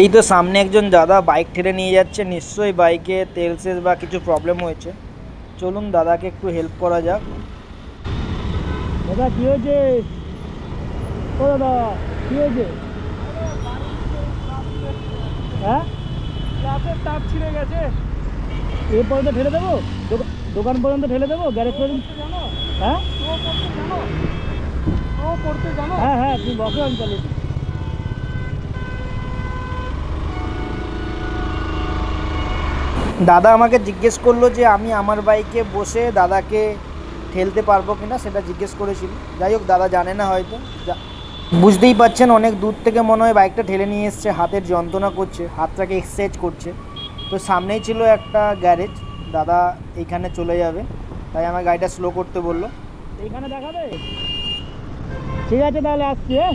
এই তো সামনে একজন দাদা বাইক ঠেলে নিয়ে যাচ্ছে। নিশ্চয়ই বাইকে তেল শেষ বা কিছু প্রবলেম হয়েছে। চলুন দাদাকে একটু হেল্প করা যাক। দাদা কি হয়েছে? ও দাদা কি হয়েছে? হ্যাঁ? গ্লাসের তাপ ছিঁড়ে গেছে। এ পর্যন্ত ঠেলে দেবো? দোকা- দোকান পর্যন্ত ঠেলে দেবো? গ্যারেজ পর্যন্ত? জানো হ্যাঁ ও পড়তে জানো? ও পড়তে জানো? হ্যাঁ হ্যাঁ তুমি বসো আমি দাদা আমাকে জিজ্ঞেস করল যে আমি আমার বাইকে বসে দাদাকে ঠেলতে পারব কি না সেটা জিজ্ঞেস করেছিল। যাই হোক, দাদা জানে না হয়তো। বুঝতেই পাচ্ছেন অনেক দূর থেকে মনে হয় বাইকটা ঠেলে নিয়ে এসছে, হাতের যন্ত্রণা করছে, হাতটাকে এক্সারসাইজ করছে। তো সামনেই ছিল একটা গ্যারেজ দাদা এইখানে চলে যাবে। তাই আমার গাড়িটা স্লো করতে বলল। এইখানে দেখাবে? ঠিক আছে তাহলে, আসছি হ্যাঁ?